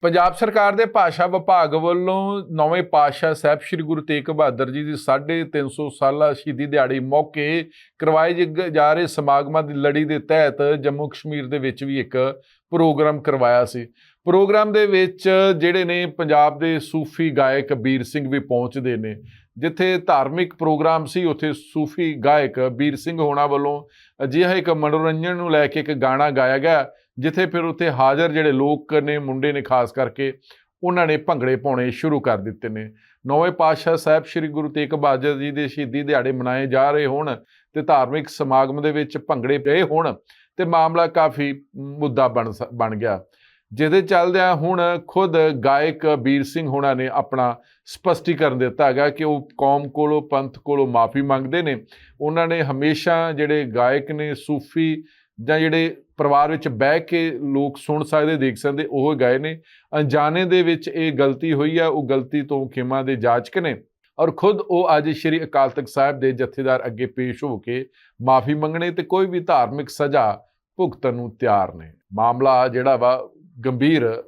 ਪੰਜਾਬ ਸਰਕਾਰ ਦੇ ਭਾਸ਼ਾ ਵਿਭਾਗ ਵੱਲੋਂ ਨੌਵੇਂ ਪਾਤਸ਼ਾਹ ਸਾਹਿਬ ਸ੍ਰੀ ਗੁਰੂ ਤੇਗ ਬਹਾਦਰ ਜੀ ਦੀ 350 ਸਾਲਾ ਸ਼ਹੀਦੀ ਦਿਹਾੜੀ ਮੌਕੇ ਕਰਵਾਏ ਜ- ਜਾ ਰਹੇ ਸਮਾਗਮਾਂ ਦੀ ਲੜੀ ਦੇ ਤਹਿਤ ਜੰਮੂ ਕਸ਼ਮੀਰ ਦੇ ਵਿੱਚ ਵੀ ਇੱਕ ਪ੍ਰੋਗਰਾਮ ਕਰਵਾਇਆ ਸੀ। ਪ੍ਰੋਗਰਾਮ ਦੇ ਵਿੱਚ ਜਿਹੜੇ ਨੇ ਪੰਜਾਬ ਦੇ ਸੂਫੀ ਗਾਇਕ ਬੀਰ ਸਿੰਘ ਵੀ ਪਹੁੰਚਦੇ ਨੇ। ਜਿੱਥੇ ਧਾਰਮਿਕ ਪ੍ਰੋਗਰਾਮ ਸੀ, ਉੱਥੇ ਸੂਫੀ ਗਾਇਕ ਬੀਰ ਸਿੰਘ ਹੋਣਾ ਵੱਲੋਂ ਅਜਿਹਾ ਇੱਕ ਮਨੋਰੰਜਨ ਨੂੰ ਲੈ ਕੇ ਇੱਕ ਗਾਣਾ ਗਾਇਆ ਗਿਆ। ਜਿੱਥੇ ਫਿਰ ਉੱਥੇ ਹਾਜ਼ਰ ਜਿਹੜੇ ਲੋਕ ਨੇ, ਮੁੰਡੇ ਨੇ ਖਾਸ ਕਰਕੇ, ਉਹਨਾਂ ਨੇ ਭੰਗੜੇ ਪਾਉਣੇ ਸ਼ੁਰੂ ਕਰ ਦਿੱਤੇ ਨੇ। ਨੌਵੇਂ ਪਾਤਸ਼ਾਹ ਸਾਹਿਬ ਸ੍ਰੀ ਗੁਰੂ ਤੇਗ ਬਹਾਦਰ ਜੀ ਦੇ ਸ਼ਹੀਦੀ ਦਿਹਾੜੇ ਮਨਾਏ ਜਾ ਰਹੇ ਹੋਣ ਤੇ ਧਾਰਮਿਕ ਸਮਾਗਮ ਦੇ ਵਿੱਚ ਭੰਗੜੇ ਪਏ ਹੋਣ ਤੇ ਮਾਮਲਾ ਕਾਫੀ ਮੁੱਦਾ ਬਣ ਸ- ਬਣ ਗਿਆ। ਜਿਹਦੇ ਚੱਲਦਿਆਂ ਹੁਣ ਖੁਦ ਗਾਇਕ ਵੀਰ ਸਿੰਘ ਹੋਣਾ ਨੇ ਆਪਣਾ ਸਪਸ਼ਟੀਕਰਨ ਦਿੱਤਾ ਹੈਗਾ ਕਿ ਉਹ ਕੌਮ ਕੋਲੋਂ, ਪੰਥ ਕੋਲੋਂ ਮਾਫੀ ਮੰਗਦੇ ਨੇ। ਉਹਨਾਂ ਨੇ ਹਮੇਸ਼ਾ ਜਿਹੜੇ ਗਾਇਕ ਨੇ, ਸੂਫੀ ਜਾਂ ਜਿਹੜੇ ਪਰਿਵਾਰ ਵਿੱਚ ਬਹਿ ਕੇ ਲੋਕ ਸੁਣ ਸਕਦੇ, ਦੇਖ ਸਕਦੇ, ਉਹ ਗਏ ਨੇ। ਅਣਜਾਣੇ ਦੇ ਵਿੱਚ ਇਹ ਗਲਤੀ ਹੋਈ ਆ, ਉਹ ਗਲਤੀ ਤੋਂ ਖਿਮਾ ਦੇ ਜਾਚਕ ਨੇ। ਔਰ ਖੁਦ ਉਹ ਅੱਜ ਸ਼੍ਰੀ ਅਕਾਲ ਤਖਤ ਸਾਹਿਬ ਦੇ ਜਥੇਦਾਰ ਅੱਗੇ ਪੇਸ਼ ਹੋ ਕੇ ਮਾਫੀ ਮੰਗਣੇ ਤੇ ਕੋਈ ਵੀ ਧਾਰਮਿਕ ਸਜ਼ਾ ਭੁਗਤਣ ਨੂੰ ਤਿਆਰ ਨੇ। ਮਾਮਲਾ ਜਿਹੜਾ ਵਾ ਗੰਭੀਰ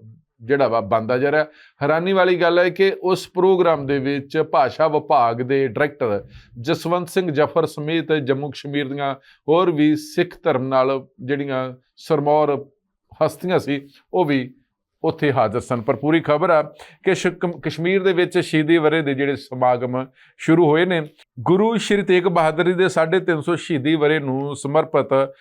ਜਿਹੜਾ ਵਾ ਬੰਦਾ ਜਾ ਰਿਹਾ। ਹੈਰਾਨੀ ਵਾਲੀ ਗੱਲ ਹੈ ਕਿ ਉਸ ਪ੍ਰੋਗਰਾਮ ਦੇ ਵਿੱਚ ਭਾਸ਼ਾ ਵਿਭਾਗ ਦੇ ਡਾਇਰੈਕਟਰ ਜਸਵੰਤ ਸਿੰਘ ਜਫਰ ਸਮੇਤ ਜੰਮੂ ਕਸ਼ਮੀਰ ਦੀਆਂ ਹੋਰ ਵੀ ਸਿੱਖ ਧਰਮ ਨਾਲ ਜਿਹੜੀਆਂ ਸਰਮੌਰ ਹਸਤੀਆਂ ਸੀ, ਉਹ ਵੀ ਉੱਥੇ ਹਾਜ਼ਰ ਸਨ। ਪਰ ਪੂਰੀ ਖਬਰ ਆ ਕਿ ਸ਼ਕ- ਕਸ਼ਮੀਰ ਦੇ ਵਿੱਚ ਸ਼ਹੀਦੀ ਵਰੇ ਦੇ ਜਿਹੜੇ ਸਮਾਗਮ ਸ਼ੁਰੂ ਹੋਏ ਨੇ, ਗੁਰੂ ਸ਼੍ਰੀ ਤੇਗ ਬਹਾਦਰ ਜੀ ਦੇ 350 ਸ਼ਹੀਦੀ ਵਰੇ ਨੂੰ ਸਮਰਪਿਤ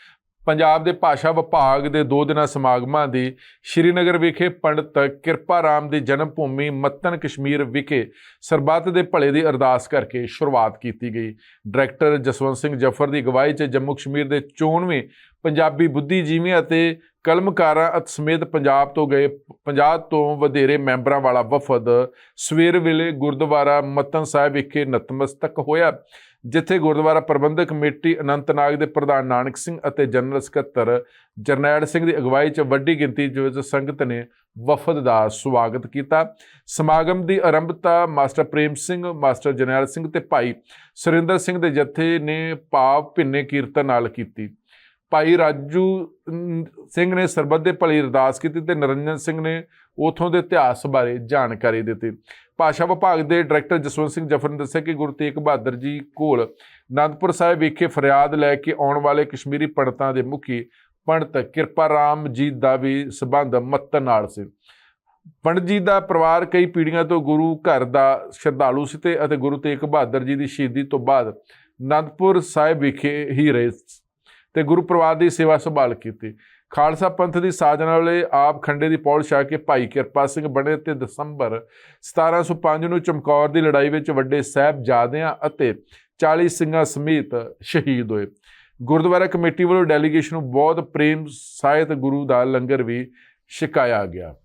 ਪੰਜਾਬ ਦੇ ਭਾਸ਼ਾ ਵਿਭਾਗ ਦੇ ਦੋ ਦਿਨਾਂ ਸਮਾਗਮਾਂ ਦੀ ਸ਼੍ਰੀਨਗਰ ਵਿਖੇ ਪੰਡਤ ਕਿਰਪਾ ਰਾਮ ਦੀ ਜਨਮ ਭੂਮੀ ਮੱਤਨ ਕਸ਼ਮੀਰ ਵਿਖੇ ਸਰਬੱਤ ਦੇ ਭਲੇ ਦੀ ਅਰਦਾਸ ਕਰਕੇ ਸ਼ੁਰੂਆਤ ਕੀਤੀ ਗਈ। ਡਾਇਰੈਕਟਰ ਜਸਵੰਤ ਸਿੰਘ ਜਫਰ ਦੀ ਅਗਵਾਈ 'ਚ ਜੰਮੂ ਕਸ਼ਮੀਰ ਦੇ 94 ਪੰਜਾਬੀ ਬੁੱਧੀਜੀਵੀਆਂ ਅਤੇ ਕਲਮਕਾਰਾਂ ਅਤ ਸਮੇਤ ਪੰਜਾਬ ਤੋਂ ਗਏ 50 ਤੋਂ ਵਧੇਰੇ ਮੈਂਬਰਾਂ ਵਾਲਾ ਵਫਦ ਸਵੇਰ ਵੇਲੇ ਗੁਰਦੁਆਰਾ ਮੱਤਨ ਸਾਹਿਬ ਵਿਖੇ ਨਤਮਸਤਕ ਹੋਇਆ, ਜਿੱਥੇ ਗੁਰਦੁਆਰਾ ਪ੍ਰਬੰਧਕ ਕਮੇਟੀ ਅਨੰਤਨਾਗ ਦੇ ਪ੍ਰਧਾਨ ਨਾਨਕ ਸਿੰਘ ਅਤੇ ਜਨਰਲ ਸਕੱਤਰ ਜਰਨੈਲ ਸਿੰਘ ਦੀ ਅਗਵਾਈ 'ਚ ਵੱਡੀ ਗਿਣਤੀ ਵਿੱਚ ਸੰਗਤ ਨੇ ਵਫਦ ਦਾ ਸਵਾਗਤ ਕੀਤਾ। ਸਮਾਗਮ ਦੀ ਆਰੰਭਤਾ ਮਾਸਟਰ ਪ੍ਰੇਮ ਸਿੰਘ, ਮਾਸਟਰ ਜਰਨੈਲ ਸਿੰਘ ਤੇ ਭਾਈ ਸੁਰਿੰਦਰ ਸਿੰਘ ਦੇ ਜਥੇ ਨੇ ਭਾਵ ਭਿੰਨੇ ਕੀਰਤਨ ਨਾਲ ਕੀਤੀ। ਭਾਈ ਰਾਜੂ ਸਿੰਘ ਨੇ ਸਰਬੱਤ ਦੇ ਭਲੀ ਅਰਦਾਸ ਕੀਤੀ ਤੇ ਨਰਿੰਜਨ ਸਿੰਘ ਨੇ ਉਥੋਂ ਦੇ ਇਤਿਹਾਸ ਬਾਰੇ ਜਾਣਕਾਰੀ ਦਿੱਤੀ। ਭਾਸ਼ਾ ਵਿਭਾਗ ਦੇ ਡਾਇਰੈਕਟਰ ਜਸਵੰਤ ਸਿੰਘ ਜਫਰ ਨੇ ਦੱਸਿਆ ਕਿ ਗੁਰੂ ਤੇਗ ਬਹਾਦਰ ਜੀ ਕੋਲ ਅਨੰਦਪੁਰ ਸਾਹਿਬ ਵਿਖੇ ਫਰਿਆਦ ਲੈ ਕੇ ਆਉਣ ਵਾਲੇ ਕਸ਼ਮੀਰੀ ਪੰਡਤਾਂ ਦੇ ਮੁਖੀ ਪੰਡਤ ਕਿਰਪਾ ਰਾਮ ਜੀ ਦਾ ਵੀ ਸਬੰਧ ਮੱਤ ਨਾਲ ਸੀ। ਪੰਡਤ ਜੀ ਦਾ ਪਰਿਵਾਰ ਕਈ ਪੀੜ੍ਹੀਆਂ ਤੋਂ ਗੁਰੂ ਘਰ ਦਾ ਸ਼ਰਧਾਲੂ ਸੀ ਤੇ ਅਤੇ ਗੁਰੂ ਤੇਗ ਬਹਾਦਰ ਜੀ ਦੀ ਸ਼ਹੀਦੀ ਤੋਂ ਬਾਅਦ ਅਨੰਦਪੁਰ ਸਾਹਿਬ ਵਿਖੇ ਹੀ ਰਹੇ ਤੇ ਗੁਰੂ ਪਰਿਵਾਰ ਦੀ ਸੇਵਾ ਸੰਭਾਲ ਕੀਤੀ। ਖਾਲਸਾ ਪੰਥ ਦੀ ਸਾਜਨਾ ਵੇਲੇ ਆਪ ਖੰਡੇ ਦੀ ਪੌਲ ਛਾ ਕੇ ਭਾਈ ਕਿਰਪਾ ਸਿੰਘ ਬਣੇ ਤੇ ਦਸੰਬਰ 1705 ਨੂੰ ਚਮਕੌਰ ਦੀ ਲੜਾਈ ਵਿੱਚ ਵੱਡੇ ਸਾਹਿਬਜ਼ਾਦਿਆਂ ਅਤੇ 40 ਸਿੰਘਾਂ ਸਮੇਤ ਸ਼ਹੀਦ ਹੋਏ। ਗੁਰਦੁਆਰਾ ਕਮੇਟੀ ਵੱਲੋਂ ਡੈਲੀਗੇਸ਼ਨ ਨੂੰ ਬਹੁਤ ਪ੍ਰੇਮ ਸਾਹਿਤ ਗੁਰੂ ਦਾ ਲੰਗਰ ਵੀ ਛਕਾਇਆ ਗਿਆ।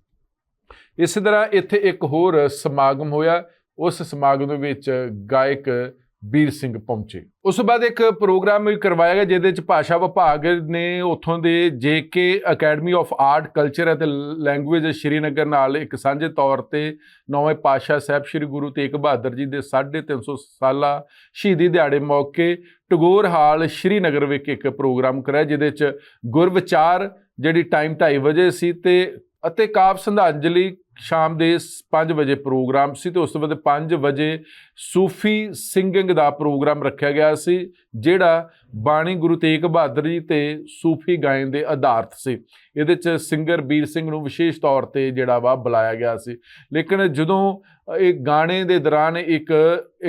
ਇਸੇ ਤਰ੍ਹਾਂ ਇੱਥੇ ਇੱਕ ਹੋਰ ਸਮਾਗਮ ਹੋਇਆ। ਉਸ ਸਮਾਗਮ ਦੇ ਵਿੱਚ ਗਾਇਕ ਵੀਰ ਸਿੰਘ ਪਹੁੰਚੇ। ਉਸ ਤੋਂ ਬਾਅਦ ਇੱਕ ਪ੍ਰੋਗਰਾਮ ਵੀ ਕਰਵਾਇਆ ਗਿਆ, ਜਿਹਦੇ ਵਿੱਚ ਭਾਸ਼ਾ ਵਿਭਾਗ ਨੇ ਉੱਥੋਂ ਦੇ JK academy of art, culture ਅਤੇ ਲੈਂਗੁਏਜ ਸ਼੍ਰੀਨਗਰ ਨਾਲ ਇੱਕ ਸਾਂਝੇ ਤੌਰ ਤੇ ਨੌਵੇਂ ਪਾਤਸ਼ਾਹ ਸਾਹਿਬ ਸ੍ਰੀ ਗੁਰੂ ਤੇਗ ਬਹਾਦਰ ਜੀ ਦੇ 350 ਸਾਲਾ ਸ਼ਹੀਦੀ ਦਿਹਾੜੇ ਮੌਕੇ ਟਗੋਰ ਹਾਲ ਸ਼੍ਰੀਨਗਰ ਵਿੱਚ ਇੱਕ ਪ੍ਰੋਗਰਾਮ ਕਰਾਇਆ, ਜਿਹਦੇ ਵਿੱਚ ਗੁਰਵਿਚਾਰ ਜਿਹੜੀ ਟਾਈਮ 2:30 ਵਜੇ ਸੀ ਤੇ ਅਤੇ ਕਾਵ ਸੰਧਾਂਜਲੀ ਸ਼ਾਮ ਦੇ 5 ਵਜੇ ਪ੍ਰੋਗਰਾਮ ਸੀ ਤੇ ਉਸ ਤੋਂ ਬਾਅਦ 5 ਵਜੇ ਸੂਫੀ ਸਿੰਗਿੰਗ ਦਾ ਪ੍ਰੋਗਰਾਮ ਰੱਖਿਆ ਗਿਆ ਸੀ, ਜਿਹੜਾ ਬਾਣੀ ਗੁਰੂ ਤੇਗ ਬਹਾਦਰ ਜੀ ਤੇ ਸੂਫੀ ਗਾਇਨ ਦੇ ਆਧਾਰਿਤ ਸੀ। ਇਹਦੇ ਚ ਸਿੰਗਰ ਵੀਰ ਸਿੰਘ ਨੂੰ ਵਿਸ਼ੇਸ਼ ਤੌਰ ਤੇ ਜਿਹੜਾ ਵਾ ਬੁਲਾਇਆ ਗਿਆ ਸੀ। ਲੇਕਿਨ ਜਦੋਂ ਇਹ ਗਾਣੇ ਦੇ ਦੌਰਾਨ ਇੱਕ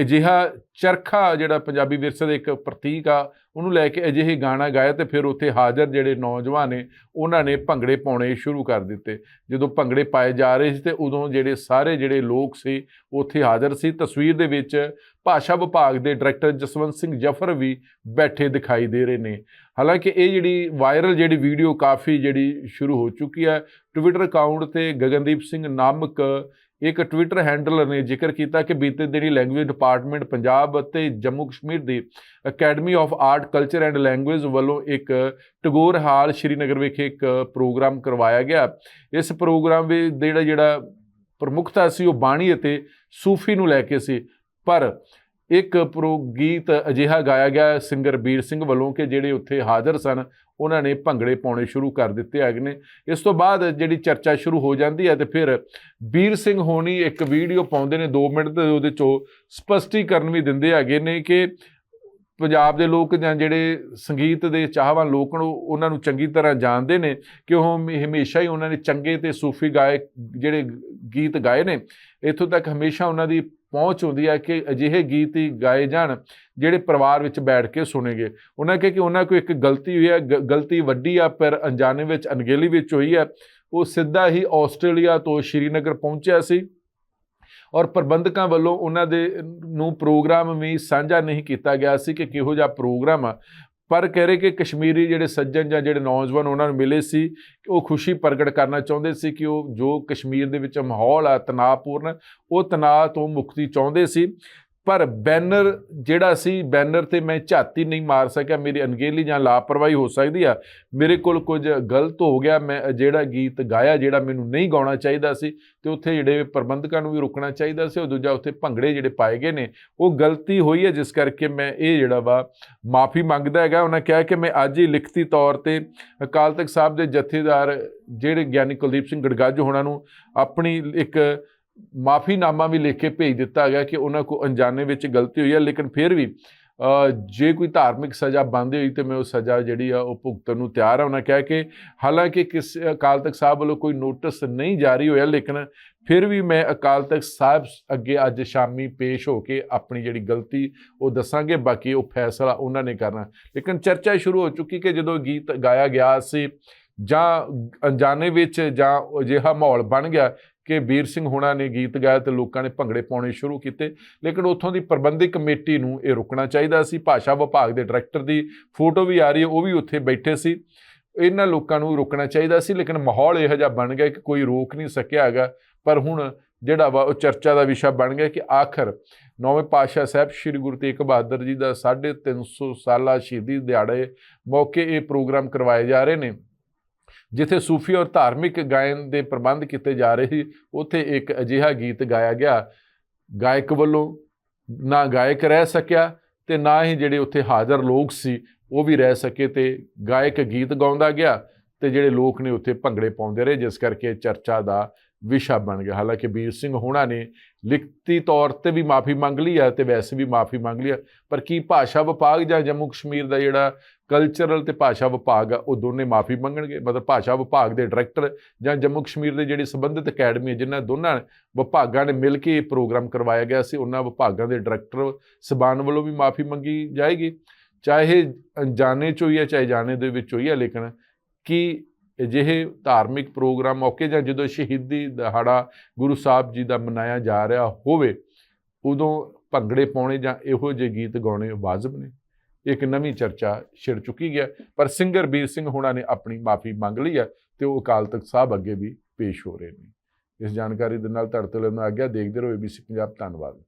ਅਜਿਹਾ ਚਰਖਾ ਜਿਹੜਾ ਪੰਜਾਬੀ ਵਿਰਸੇ ਦਾ ਇੱਕ ਪ੍ਰਤੀਕ ਆ, ਉਹਨੂੰ ਲੈ ਕੇ ਅਜਿਹੇ ਗਾਣਾ ਗਾਇਆ ਤੇ ਫਿਰ ਉੱਥੇ ਹਾਜ਼ਰ ਜਿਹੜੇ ਨੌਜਵਾਨ ਨੇ, ਉਹਨਾਂ ਨੇ ਭੰਗੜੇ ਪਾਉਣੇ ਸ਼ੁਰੂ ਕਰ ਦਿੱਤੇ। ਜਦੋਂ ਭੰਗੜੇ ਪਾਏ ਜਾ ਰਹੇ ਸੀ ਤੇ ਉਦੋਂ ਜਿਹੜੇ ਸਾਰੇ ਜਿਹੜੇ ਲੋਕ ਸੀ, ਉੱਥੇ ਹਾਜ਼ਰ ਸੀ। ਤਸਵੀਰ ਦੇ ਵਿੱਚ ਭਾਸ਼ਾ ਵਿਭਾਗ ਦੇ ਡਾਇਰੈਕਟਰ ਜਸਵੰਤ ਸਿੰਘ ਜਫਰ ਵੀ ਬੈਠੇ ਦਿਖਾਈ ਦੇ ਰਹੇ ਨੇ। ਹਾਲਾਂਕਿ ਇਹ ਜਿਹੜੀ ਵਾਇਰਲ ਜਿਹੜੀ ਵੀਡੀਓ ਕਾਫੀ ਜਿਹੜੀ ਸ਼ੁਰੂ ਹੋ ਚੁੱਕੀ ਹੈ। ਟਵਿੱਟਰ ਅਕਾਊਂਟ ਤੇ ਗਗਨਦੀਪ ਸਿੰਘ ਨਾਮਕ ਇੱਕ ਟਵਿੱਟਰ ਹੈਂਡਲਰ ਨੇ ਜ਼ਿਕਰ ਕੀਤਾ ਕਿ ਬੀਤੇ ਦਿਨੀ ਲੈਂਗੁਏਜ ਡਿਪਾਰਟਮੈਂਟ ਪੰਜਾਬ ਅਤੇ ਜੰਮੂ ਕਸ਼ਮੀਰ ਦੀ academy of art culture and language ਵੱਲੋਂ ਇੱਕ ਟਗੋਰ ਹਾਲ ਸ਼੍ਰੀਨਗਰ ਵਿਖੇ ਇੱਕ ਪ੍ਰੋਗਰਾਮ ਕਰਵਾਇਆ ਗਿਆ। ਇਸ ਪ੍ਰੋਗਰਾਮ ਵਿੱਚ ਜਿਹੜਾ ਜਿਹੜਾ ਪ੍ਰਮੁੱਖਤਾ ਸੀ ਉਹ ਬਾਣੀ ਅਤੇ ਸੂਫੀ ਨੂੰ ਲੈ ਕੇ ਸੀ। ਪਰ ਇੱਕ ਪ੍ਰੋ ਗੀਤ ਅਜਿਹਾ ਗਾਇਆ ਗਿਆ ਸਿੰਗਰ ਵੀਰ ਸਿੰਘ ਵੱਲੋਂ ਕਿ ਜਿਹੜੇ ਉੱਥੇ ਹਾਜ਼ਰ ਸਨ, ਉਹਨਾਂ ਨੇ ਭੰਗੜੇ ਪਾਉਣੇ ਸ਼ੁਰੂ ਕਰ ਦਿੱਤੇ ਹੈਗੇ ਨੇ। ਇਸ ਤੋਂ ਬਾਅਦ ਜਿਹੜੀ ਚਰਚਾ ਸ਼ੁਰੂ ਹੋ ਜਾਂਦੀ ਹੈ ਤੇ ਫਿਰ ਵੀਰ ਸਿੰਘ ਹੋਣੀ ਇੱਕ ਵੀਡੀਓ ਪਾਉਂਦੇ ਨੇ 2 ਮਿੰਟ ਦੇ ਉਹਦੇ ਚੋਂ ਸਪਸ਼ਟੀਕਰਨ ਵੀ ਦਿੰਦੇ ਹੈਗੇ ਨੇ ਕਿ ਪੰਜਾਬ ਦੇ ਲੋਕ ਜਾਂ ਜਿਹੜੇ ਸੰਗੀਤ ਦੇ ਚਾਹਵਾਨ ਲੋਕ ਨੂੰ ਉਹਨਾਂ ਨੂੰ ਚੰਗੀ ਤਰ੍ਹਾਂ ਜਾਣਦੇ ਨੇ ਕਿ ਉਹ ਹਮੇਸ਼ਾ ਹੀ ਉਹਨਾਂ ਨੇ ਚੰਗੇ ਤੇ ਸੂਫੀ ਗਾਇਕ ਜਿਹੜੇ ਗੀਤ ਗਾਏ ਨੇ, ਇੱਥੋਂ ਤੱਕ ਹਮੇਸ਼ਾ ਉਹਨਾਂ ਦੀ ਪਹੁੰਚ ਹੁੰਦੀ ਹੈ ਕਿ ਅਜਿਹੇ ਗੀਤ ਹੀ ਗਾਏ ਜਾਣ ਜਿਹੜੇ ਪਰਿਵਾਰ ਵਿੱਚ ਬੈਠ ਕੇ ਸੁਣੇਗੇ ਉਹਨਾਂ ਕਿਹਾ ਕਿ ਉਹਨਾਂ ਕੋਈ ਇੱਕ ਗਲਤੀ ਹੋਈ ਹੈ, ਗ- ਗਲਤੀ ਵੱਡੀ ਆ, ਪਰ ਅਣਜਾਣੇ ਵਿੱਚ, ਅਣਗਹਿਲੀ ਵਿੱਚ ਹੋਈ ਹੈ। ਉਹ ਸਿੱਧਾ ਹੀ ਆਸਟ੍ਰੇਲੀਆ ਤੋਂ ਸ਼੍ਰੀਨਗਰ ਪਹੁੰਚਿਆ ਸੀ। ਔਰ ਪ੍ਰਬੰਧਕਾਂ ਵੱਲੋਂ ਉਹਨਾਂ ਦੇ ਨੂੰ ਪ੍ਰੋਗਰਾਮ ਵੀ ਸਾਂਝਾ ਨਹੀਂ ਕੀਤਾ ਗਿਆ ਸੀ ਕਿ ਕਿਹੋ ਜਿਹਾ ਪ੍ਰੋਗਰਾਮ ਆ। ਪਰ ਕਹਿ ਰਹੇ ਕਿ ਕਸ਼ਮੀਰੀ ਜਿਹੜੇ ਸੱਜਣ ਜਾਂ ਜਿਹੜੇ ਨੌਜਵਾਨ ਉਹਨਾਂ ਨੂੰ ਮਿਲੇ ਸੀ, ਉਹ ਖੁਸ਼ੀ ਪ੍ਰਗਟ ਕਰਨਾ ਚਾਹੁੰਦੇ ਸੀ ਕਿ ਉਹ ਜੋ ਕਸ਼ਮੀਰ ਦੇ ਵਿੱਚ ਮਾਹੌਲ ਆ ਤਣਾਅਪੂਰਨ, ਉਹ ਤਣਾਅ ਤੋਂ ਮੁਕਤੀ ਚਾਹੁੰਦੇ ਸੀ। ਪਰ ਬੈਨਰ ਜਿਹੜਾ ਸੀ, ਬੈਨਰ ਤੇ ਮੈਂ ਝਾਤੀ ਨਹੀਂ ਮਾਰ ਸਕਿਆ। ਮੇਰੀ ਅਣਗਹਿਲੀ ਜਾਂ ਲਾਪਰਵਾਹੀ ਹੋ ਸਕਦੀ ਆ। ਮੇਰੇ ਕੋਲ ਕੁਝ ਗਲਤ ਹੋ ਗਿਆ। ਮੈਂ ਜਿਹੜਾ ਗੀਤ ਗਾਇਆ, ਜਿਹੜਾ ਮੈਨੂੰ ਨਹੀਂ ਗਾਉਣਾ ਚਾਹੀਦਾ ਸੀ, ਤੇ ਉੱਥੇ ਜਿਹੜੇ ਪ੍ਰਬੰਧਕਾਂ ਨੂੰ ਵੀ ਰੁਕਣਾ ਚਾਹੀਦਾ ਸੀ, ਉਹ ਦੂਜਾ ਉੱਥੇ ਭੰਗੜੇ ਜਿਹੜੇ ਪਾਏ ਗਏ ਨੇ, ਉਹ ਗਲਤੀ ਹੋਈ ਹੈ, ਜਿਸ ਕਰਕੇ ਮੈਂ ਇਹ ਜਿਹੜਾ ਵਾ ਮਾਫੀ ਮੰਗਦਾ ਹੈਗਾ। ਉਹਨਾਂ ਕਿਹਾ ਕਿ ਮੈਂ ਅੱਜ ਹੀ ਲਿਖਤੀ ਤੌਰ ਤੇ ਅਕਾਲ ਤਖਤ ਸਾਹਿਬ ਦੇ ਜਥੇਦਾਰ ਜਿਹੜੇ ਗਿਆਨੀ ਕੁਲਦੀਪ ਸਿੰਘ ਗੜਗਾਜੂ ਹੋਣਾ ਨੂੰ ਆਪਣੀ ਇੱਕ ਮਾਫੀਨਾਮਾ ਵੀ ਲਿਖ ਕੇ ਭੇਜ ਦਿੱਤਾ ਗਿਆ ਕਿ ਉਹਨਾਂ ਕੋ ਅਣਜਾਣੇ ਵਿੱਚ ਗਲਤੀ ਹੋਈ ਹੈ, ਲੇਕਿਨ ਫਿਰ ਵੀ ਜੇ ਕੋਈ ਧਾਰਮਿਕ ਸਜ਼ਾ ਬੰਦੀ ਹੋਈ ਤੇ ਮੈਂ ਉਹ ਸਜ਼ਾ ਜਿਹੜੀ ਆ, ਉਹ ਭੁਗਤਣ ਨੂੰ ਤਿਆਰ ਹਾਂ ਉਹਨਾਂ ਕਿਹਾ ਕਿ ਹਾਲਾਂਕਿ ਕਿਸ ਅਕਾਲ ਤਖਤ ਸਾਹਿਬ ਵੱਲੋਂ ਕੋਈ ਨੋਟਿਸ ਨਹੀਂ ਜਾਰੀ ਹੋਇਆ, ਲੇਕਿਨ ਫਿਰ ਵੀ ਮੈਂ ਅਕਾਲ ਤਖਤ ਸਾਹਿਬ ਅੱਗੇ ਅੱਜ ਸ਼ਾਮੀ ਪੇਸ਼ ਹੋ ਕੇ ਆਪਣੀ ਜਿਹੜੀ ਗਲਤੀ ਉਹ ਦੱਸਾਂਗੇ, ਬਾਕੀ ਉਹ ਫੈਸਲਾ ਉਹਨਾਂ ਨੇ ਕਰਨਾ। ਲੇਕਿਨ ਚਰਚਾ ਸ਼ੁਰੂ ਹੋ ਚੁੱਕੀ ਕਿ ਜਦੋਂ ਗੀਤ ਗਾਇਆ ਗਿਆ ਸੀ ਜਾਂ ਅਣਜਾਣੇ ਵਿੱਚ ਜਾਂ ਅਜਿਹਾ ਮਾਹੌਲ ਬਣ ਗਿਆ ਕਿ ਵੀਰ ਸਿੰਘ ਹੋਣਾ ਨੇ ਗੀਤ ਗਾਇਆ ਤੇ ਲੋਕਾਂ ਨੇ ਭੰਗੜੇ ਪਾਉਣੇ ਸ਼ੁਰੂ ਕੀਤੇ, ਲੇਕਿਨ ਉੱਥੋਂ ਦੀ ਪ੍ਰਬੰਧਕ ਕਮੇਟੀ ਨੂੰ ਇਹ ਰੁਕਣਾ ਚਾਹੀਦਾ ਸੀ। ਭਾਸ਼ਾ ਵਿਭਾਗ ਦੇ ਡਾਇਰੈਕਟਰ ਦੀ ਫੋਟੋ ਵੀ ਆ ਰਹੀ ਹੈ, ਉਹ ਵੀ ਉੱਥੇ ਬੈਠੇ ਸੀ। ਇਹਨਾਂ ਲੋਕਾਂ ਨੂੰ ਰੁਕਣਾ ਚਾਹੀਦਾ ਸੀ, ਲੇਕਿਨ ਮਾਹੌਲ ਇਹੋ ਜਿਹਾ ਬਣ ਗਿਆ ਕਿ ਕੋਈ ਰੋਕ ਨਹੀਂ ਸਕਿਆ ਹੈਗਾ। ਪਰ ਹੁਣ ਜਿਹੜਾ ਵਾ ਉਹ ਚਰਚਾ ਦਾ ਵਿਸ਼ਾ ਬਣ ਗਿਆ ਕਿ ਆਖਰ ਨੌਵੇਂ ਪਾਤਸ਼ਾਹ ਸਾਹਿਬ ਸ੍ਰੀ ਗੁਰੂ ਤੇਗ ਬਹਾਦਰ ਜੀ ਦਾ 350 ਸਾਲਾ ਸ਼ਹੀਦੀ ਦਿਹਾੜੇ ਮੌਕੇ ਇਹ ਪ੍ਰੋਗਰਾਮ ਕਰਵਾਏ ਜਾ ਰਹੇ ਨੇ। ਜਿੱਥੇ ਸੂਫੀ ਔਰ ਧਾਰਮਿਕ ਗਾਇਨ ਦੇ ਪ੍ਰਬੰਧ ਕੀਤੇ ਜਾ ਰਹੇ ਸੀ ਉੱਥੇ ਇੱਕ ਅਜਿਹਾ ਗੀਤ ਗਾਇਆ ਗਿਆ। ਗਾਇਕ ਵੱਲੋਂ ਨਾ ਗਾਇਕ ਰਹਿ ਸਕਿਆ ਤੇ ਨਾ ਹੀ ਜਿਹੜੇ ਉੱਥੇ ਹਾਜ਼ਰ ਲੋਕ ਸੀ, ਉਹ ਵੀ ਰਹਿ ਸਕੇ ਤੇ ਗਾਇਕ ਗੀਤ ਗਾਉਂਦਾ ਗਿਆ ਤੇ ਜਿਹੜੇ ਲੋਕ ਨੇ ਉੱਥੇ ਭੰਗੜੇ ਪਾਉਂਦੇ ਰਹੇ, ਜਿਸ ਕਰਕੇ ਚਰਚਾ ਦਾ ਵਿਸ਼ਾ ਬਣ ਗਿਆ। ਹਾਲਾਂਕਿ ਵੀਰ ਸਿੰਘ ਹੋਣਾ ਨੇ ਲਿਖਤੀ ਤੌਰ ਤੇ ਵੀ ਮਾਫੀ ਮੰਗ ਲਈ ਹੈ ਤੇ ਵੈਸੇ ਵੀ ਮਾਫੀ ਮੰਗ ਲਈ ਹੈ ਪਰ ਕੀ ਭਾਸ਼ਾ ਵਿਭਾਗ ਜਾਂ ਜੰਮੂ ਕਸ਼ਮੀਰ ਦਾ ਜਿਹੜਾ ਕਲਚਰਲ ਤੇ ਭਾਸ਼ਾ ਵਿਭਾਗ ਆ, ਉਹ ਦੋਨੇ ਮਾਫੀ ਮੰਗਣਗੇ? ਮਤਲਬ ਭਾਸ਼ਾ ਵਿਭਾਗ ਦੇ ਡਾਇਰੈਕਟਰ ਜਾਂ ਜੰਮੂ ਕਸ਼ਮੀਰ ਦੇ ਜਿਹੜੇ ਸੰਬੰਧਿਤ ਅਕੈਡਮੀ ਹੈ ਜਿਨ੍ਹਾਂ ਦੋਨਾਂ ਵਿਭਾਗਾਂ ਨੇ ਮਿਲ ਕੇ ਇਹ ਪ੍ਰੋਗਰਾਮ ਕਰਵਾਇਆ ਗਿਆ ਸੀ, ਉਹਨਾਂ ਵਿਭਾਗਾਂ ਦੇ ਡਾਇਰੈਕਟਰ ਸਬਾਨ ਵੱਲੋਂ ਵੀ ਮਾਫੀ ਮੰਗੀ ਜਾਏਗੀ। ਚਾਹੇ ਜਾਣੇ ਚ ਹੋਈ ਹੈ ਚਾਹੇ ਜਾਣੇ ਦੇ ਵਿੱਚ ਹੋਈ ਹੈ ਲੇਕਿਨ ਕੀ ਅਜਿਹੇ ਧਾਰਮਿਕ ਪ੍ਰੋਗਰਾਮ ਮੌਕੇ ਜਾਂ ਜਦੋਂ ਸ਼ਹੀਦੀ ਦਿਹਾੜਾ ਗੁਰੂ ਸਾਹਿਬ ਜੀ ਦਾ ਮਨਾਇਆ ਜਾ ਰਿਹਾ ਹੋਵੇ, ਉਦੋਂ ਭੰਗੜੇ ਪਾਉਣੇ ਜਾਂ ਇਹੋ ਜਿਹੇ ਗੀਤ ਗਾਉਣੇ ਵਾਜਬ ਨੇ। ਇੱਕ ਨਵੀਂ ਚਰਚਾ ਛਿੜ ਚੁੱਕੀ ਹੈ, ਪਰ ਸਿੰਗਰ ਵੀਰ ਸਿੰਘ ਹੋਣਾ ਨੇ ਆਪਣੀ ਮਾਫੀ ਮੰਗ ਲਈ ਹੈ ਤੇ ਉਹ ਅਕਾਲ ਤਖਤ ਸਾਹਿਬ ਅੱਗੇ ਵੀ ਪੇਸ਼ ਹੋ ਰਹੇ ਨੇ। ਇਸ ਜਾਣਕਾਰੀ ਦੇ ਨਾਲ ਤੁਹਾਡੇ ਤੋਂ ਆਗਿਆ ਆ ਗਿਆ। ਦੇਖਦੇ ਰਹੋ ਏਬੀਸੀ ਪੰਜਾਬ। ਧੰਨਵਾਦ।